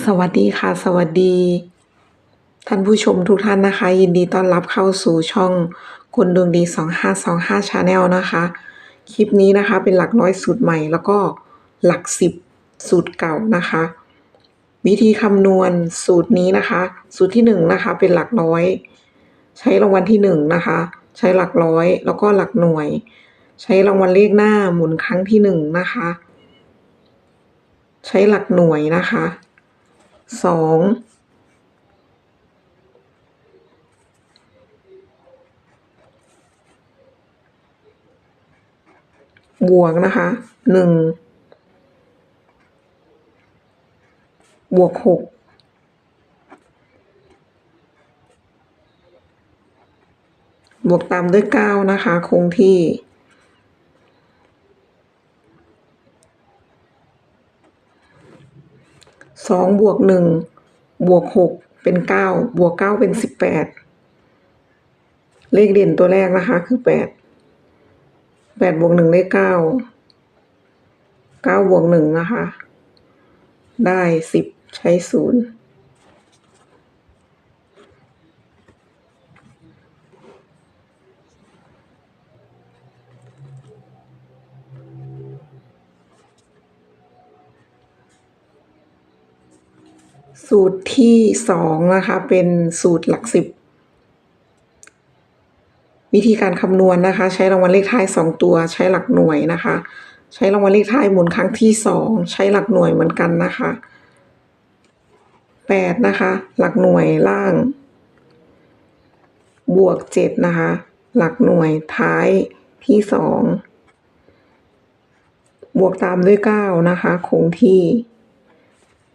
สวัสดีค่ะ สวัสดี ท่านผู้ชมทุกท่านนะคะ ยินดีต้อนรับเข้าสู่ช่องคนดวงดี 2525 Channel นะคะ คลิปนี้นะคะเป็นหลักร้อยสูตรใหม่ แล้วก็หลักสิบสูตรเก่านะคะ วิธีคำนวณสูตรนี้นะคะ สูตรที่หนึ่งนะคะเป็นหลักร้อย ใช้รางวัลที่หนึ่งนะคะ ใช้หลักร้อยแล้วก็หลักหน่วย ใช้รางวัลเลขหน้าหมุนครั้งที่หนึ่งนะคะ ใช้หลักหน่วยนะคะ สองบวกนะคะหนึ่งบวกหกบวกตามด้วยเก้านะคะ คงที่ องบวกหนึ่งบวกหกเป็นเก้าบวกเก้าเป็นสิบแปดเลขเด่นตัวแรกนะคะ คือแปดแปดบวกหนึ่งได้เก้าเก้าบวกหนึ่งนะคะ ได้สิบใช้ศูนย์ สูตรที่สองนะคะ เป็นสูตรหลักสิบ วิธีการคำนวณนะคะ ใช้รางวัลเลขท้ายสองตัว ใช้หลักหน่วยนะคะ ใช้รางวัลเลขท้ายหมุนครั้งที่สองใช้หลักหน่วยเหมือนกันนะคะแปดนะคะ หลักหน่วยล่าง บวกเจ็ดนะคะ หลักหน่วยท้ายที่สองบวกตามด้วยเก้านะคะคงที่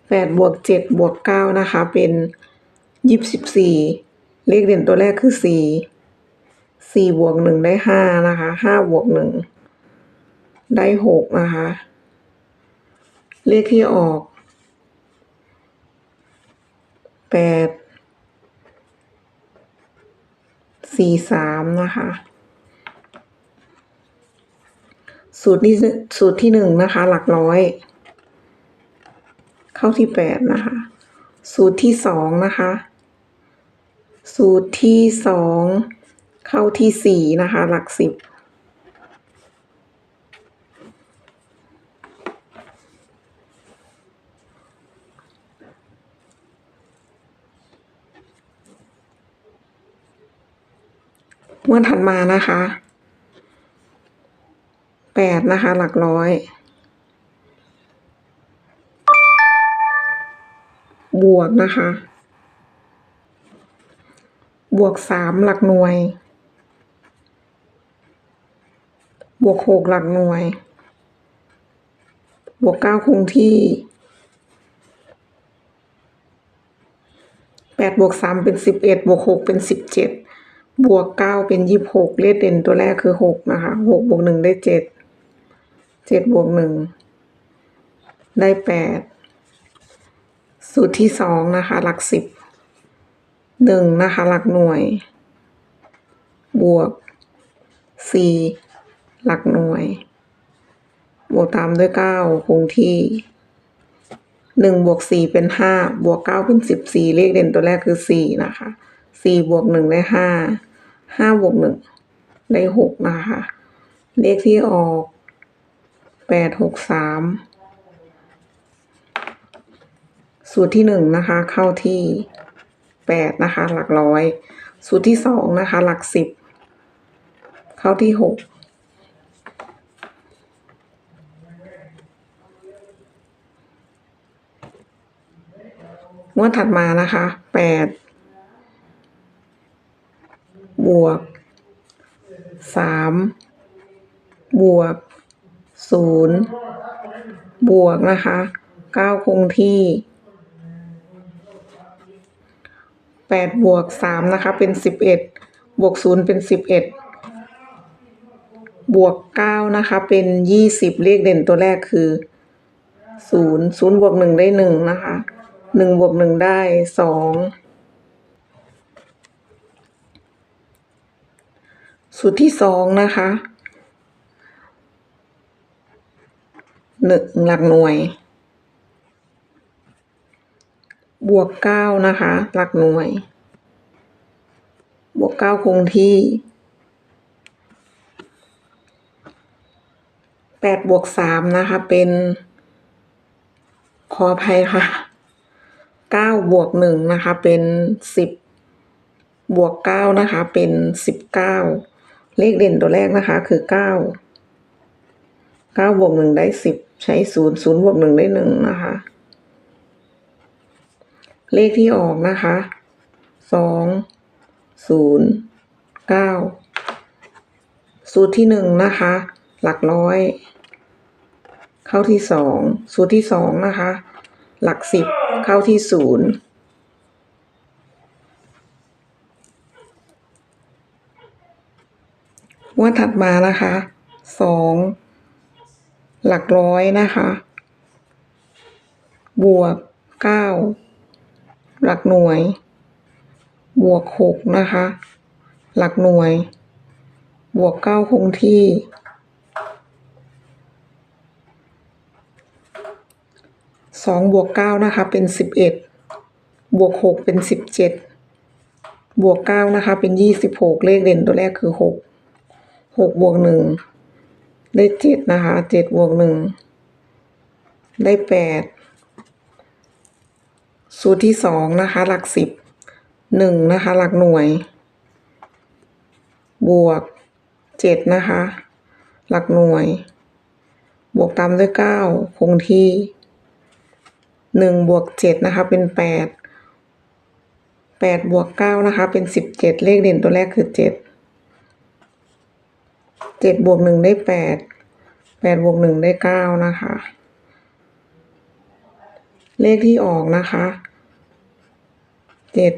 แปดบวกเจ็ดบวกเก้านะคะ เป็นยี่สิบสี่เลขเด่นตัวแรกคือสี่สี่บวกหนึ่งได้ห้านะคะห้าบวกหนึ่งได้หกนะคะ เลขที่ออกแปดสี่สามนะคะ สูตรนี้สูตรที่หนึ่งนะคะ หลักร้อย เข้าที่แปดนะคะ สูตรที่สองนะคะ สูตรที่สองเข้าที่สี่นะคะ หลักสิบงวดถัดมานะคะแปดนะคะ หลักร้อย บวกนะคะ บวกสามหลักหน่วย บวกหกหลักหน่วย บวกเก้าคงที่แปดบวกสามเป็นสิบเอ็ดบวกหกเป็นสิบเจ็ดบวกเก้าเป็นยี่สิบหกเลขเด่นตัวแรกคือหกนะคะหกบวกหนึ่งได้เจ็ดเจ็ดบวกหนึ่งได้แปด สูตรที่สองนะคะ หลักสิบหนึ่งนะคะ หลักหน่วย บวกสี่หลักหน่วย บวกตามด้วยเก้าคงที่หนึ่งบวกสี่เป็นห้าบวกเก้าเป็นสิบสี่เลขเด่นตัวแรกคือสี่นะคะสี่บวกหนึ่งได้ห้าห้าบวกหนึ่งได้หกนะคะ เลขที่ออกแปดหกสาม สูตรที่หนึ่งนะคะ เข้าที่แปดนะคะ หลักร้อย สูตรที่สองนะคะ หลักสิบ เข้าที่หกงวดถัดมานะคะแปดบวกสามบวกศูนย์บวกนะคะเก้าคงที่ แปดบวกสามนะคะ เป็นสิบเอ็ดบวกศูนย์เป็นสิบเอ็ดบวกเก้านะคะ เป็นยี่สิบเลขเด่นตัวแรกคือศูนย์ศูนย์บวกหนึ่งได้หนึ่งนะคะหนึ่งบวกหนึ่งได้สองสูตรที่สองนะคะหนึ่งหลักหน่วย บวกเก้านะคะ หลักหน่วย บวกเก้าคงที่แปดบวกสามนะคะ เป็น ขออภัยค่ะเก้าบวกหนึ่งนะคะ เป็นสิบบวกเก้านะคะ เป็นสิบเก้าเลขเด่นตัวแรกนะคะ คือเก้าเก้าบวกหนึ่งได้สิบใช้ศูนย์ศูนย์บวกหนึ่งได้หนึ่งนะคะ เลขที่ออกนะคะสองศูนย์เก้าสูตรที่หนึ่งนะคะ หลักร้อย เข้าที่สองสูตรที่สองนะคะ หลักสิบเข้าที่ศูนย์งวดถัดมานะคะสองหลักร้อยนะคะ บวกเก้า หลักหน่วย บวกหกนะคะ หลักหน่วย บวกเก้าคงที่ สองบวกเก้านะคะ เป็นสิบเอ็ดบวกหกเป็นสิบเจ็ดบวกเก้านะคะ เป็นยี่สิบหกเลขเด่นตัวแรกคือหกหกบวกหนึ่งได้เจ็ดนะคะเจ็ดบวกหนึ่งได้แปด สูตรที่สองนะคะ หลักสิบหนึ่งนะคะ หลักหน่วย บวกเจ็ดนะคะ หลักหน่วย บวกตามด้วยเก้าคงที่หนึ่งบวกเจ็ดนะคะ เป็นแปดแปดบวกเก้านะคะ เป็นสิบเจ็ดเลขเด่นตัวแรกคือเจ็ดเจ็ดบวกหนึ่งได้แปดแปดบวกหนึ่งได้เก้านะคะ เลขที่ออกนะคะ เจ็ด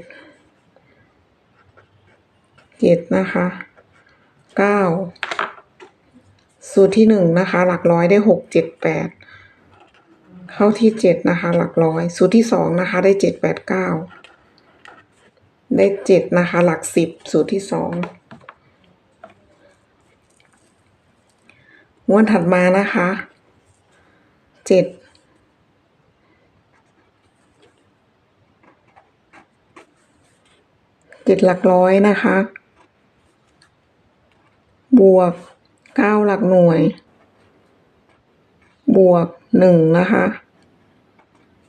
เจ็ดนะคะเก้าสูตรที่หนึ่งนะคะ หลักร้อยได้หกเจ็ดแปดเข้าที่เจ็ดนะคะ หลักร้อย สูตรที่สองนะคะ ได้เจ็ดแปดเก้าได้เจ็ดนะคะ หลักสิบสูตรที่สองงวดถัดมานะคะเจ็ด เจ็ดหลักร้อยนะคะ บวกเก้าหลักหน่วย บวกหนึ่งนะคะ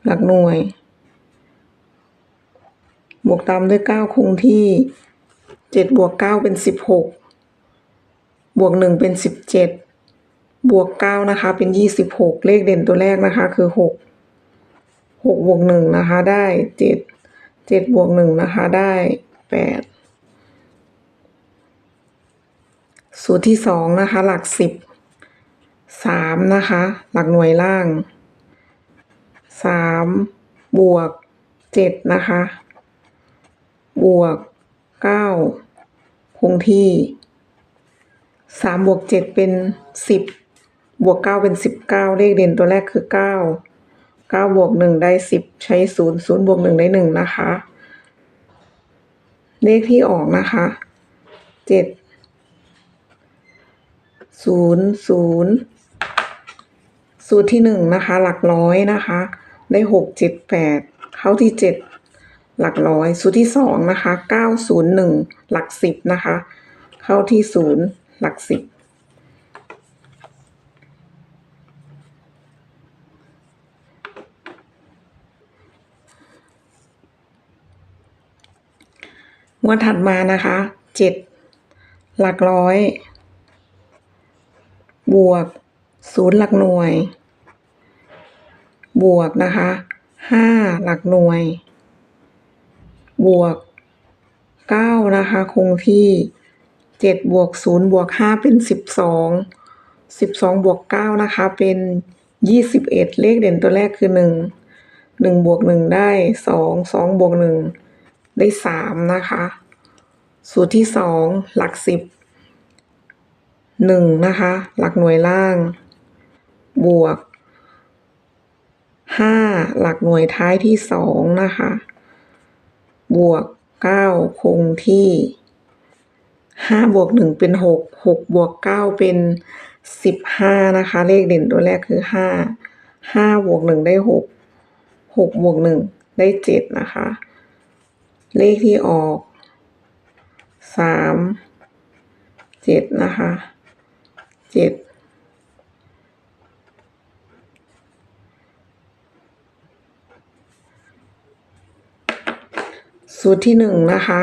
หลักหน่วย บวกตามด้วยเก้าคงที่เจ็ดบวกเก้าเป็นสิบหกบวกหนึ่งเป็นสิบเจ็ดบวกเก้านะคะ เป็นยี่สิบหกเลขเด่นตัวแรกนะคะ คือหกหกบวกหนึ่งนะคะ ได้เจ็ดเจ็ดบวกหนึ่งนะคะ ได้ แปดสูตรที่สองนะคะ หลักสิบสามนะคะ หลักหน่วยล่างสามบวกเจ็ดนะคะ บวกเก้าคงที่สามบวกเจ็ดเป็นสิบบวกเก้าเป็นสิบเก้าเลขเด่นตัวแรกคือเก้าเก้าบวกหนึ่งได้สิบใช้ศูนย์ศูนย์บวกหนึ่งได้หนึ่งนะคะ เลขที่ออกนะคะเจ็ดศูนย์ศูนย์สูตรที่หนึ่งนะคะ หลักร้อยนะคะ ได้หกเจ็ดแปดเข้าที่เจ็ดหลักร้อย สูตรที่สองนะคะเก้าศูนย์หนึ่งหลักสิบนะคะ เข้าที่ศูนย์หลักสิบ งวดถัดมานะคะเจ็ดหลักร้อย บวกศูนย์หลักหน่วย บวกนะคะห้าหลักหน่วย บวกเก้านะคะคงที่เจ็ดบวกศูนย์บวกห้าเป็นสิบสองสิบสองบวกเก้านะคะเป็นยี่สิบเอ็ดเลขเด่นตัวแรกคือหนึ่งหนึ่งบวกหนึ่งได้สองสองบวกหนึ่ง ได้สามนะคะ สูตรที่สองหลักสิบหนึ่งนะคะ หลักหน่วยล่าง บวกห้าหลักหน่วยท้ายที่สองนะคะ บวกเก้าคงที่ห้าบวกหนึ่งเป็นหกหกบวกเก้าเป็นสิบห้านะคะ เลขเด่นตัวแรกคือห้าห้าบวกหนึ่งได้หกหกบวกหนึ่งได้เจ็ดนะคะ เลขที่ออกสามเจ็ดนะคะเจ็ดสูตรที่หนึ่งนะคะ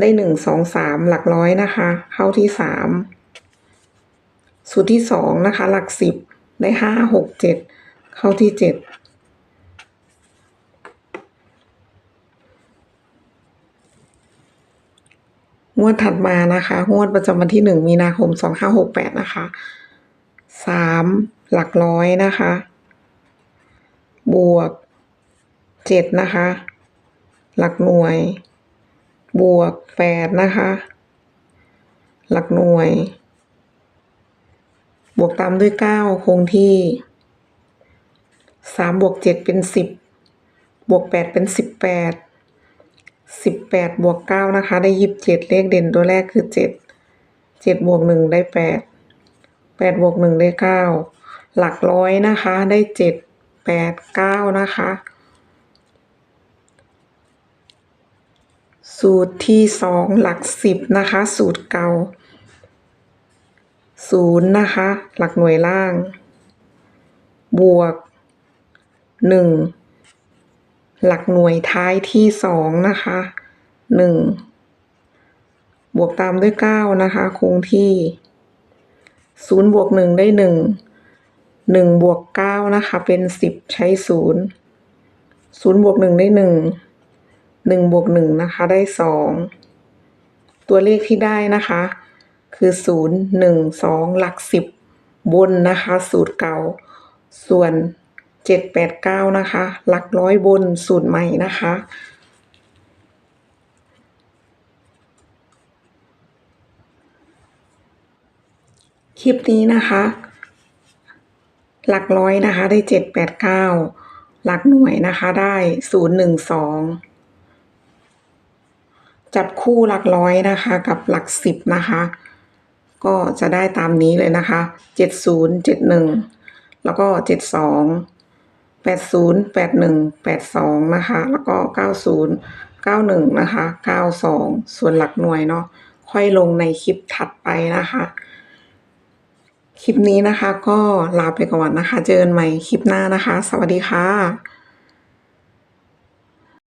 ได้หนึ่งสองสามหลักร้อยนะคะ เข้าที่สามสูตรที่สองนะคะ หลักสิบได้ห้าหกเจ็ดเข้าที่เจ็ด งวดถัดมานะคะ งวดประจำวันที่หนึ่งมีนาคมสองห้าหกแปดนะคะสามหลักร้อยนะคะ บวกเจ็ดนะคะ หลักหน่วย บวกแปดนะคะ หลักหน่วย บวกตามด้วยเก้าคงที่สามบวกเจ็ดเป็นสิบบวกแปดเป็นสิบแปด สิบแปดบวกเก้านะคะ ได้ยี่สิบเจ็ดเลขเด่นตัวแรกคือเจ็ดเจ็ดบวกหนึ่งได้แปดแปดบวกหนึ่งได้เก้าหลักร้อยนะคะ ได้เจ็ดแปดเก้านะคะ สูตรที่สองหลักสิบนะคะ สูตรเก่าศูนย์นะคะ หลักหน่วยล่าง บวกหนึ่ง หลักหน่วยท้ายที่สองนะคะหนึ่งบวกตามด้วยเก้านะคะคงที่ศูนย์บวกหนึ่งได้หนึ่งหนึ่งบวกเก้านะคะ เป็นสิบใช้ศูนย์ศูนย์บวกหนึ่งได้หนึ่งหนึ่งบวกหนึ่งนะคะได้สองตัวเลขที่ได้นะคะ คือศูนย์หนึ่งสองหลักสิบบนนะคะ สูตรเก่า ส่วน จ็ดแปดเก้านะคะ หลักร้อยบนสูตรใหม่นะคะ คลิปนี้นะคะ หลักร้อยนะคะได้เจ็ดแปดเก้าหลักหน่วยนะคะได้ศูนย์หนึ่งสองจับคู่หลักร้อยนะคะ กับหลักสิบนะคะ ก็จะได้ตามนี้เลยนะคะเจ็ดศูนย์เจ็ดหนึ่งแล้วก็เจ็ดสอง แปดศูนย์แปดหนึ่งแปดสองนะคะ แล้วก็เก้าศูนย์เก้าหนึ่งนะคะเก้าสองส่วนหลักหน่วยเนาะ ค่อยลงในคลิปถัดไปนะคะ คลิปนี้นะคะก็ลาไปก่อนนะคะ เจอกันใหม่คลิปหน้านะคะ สวัสดีค่ะ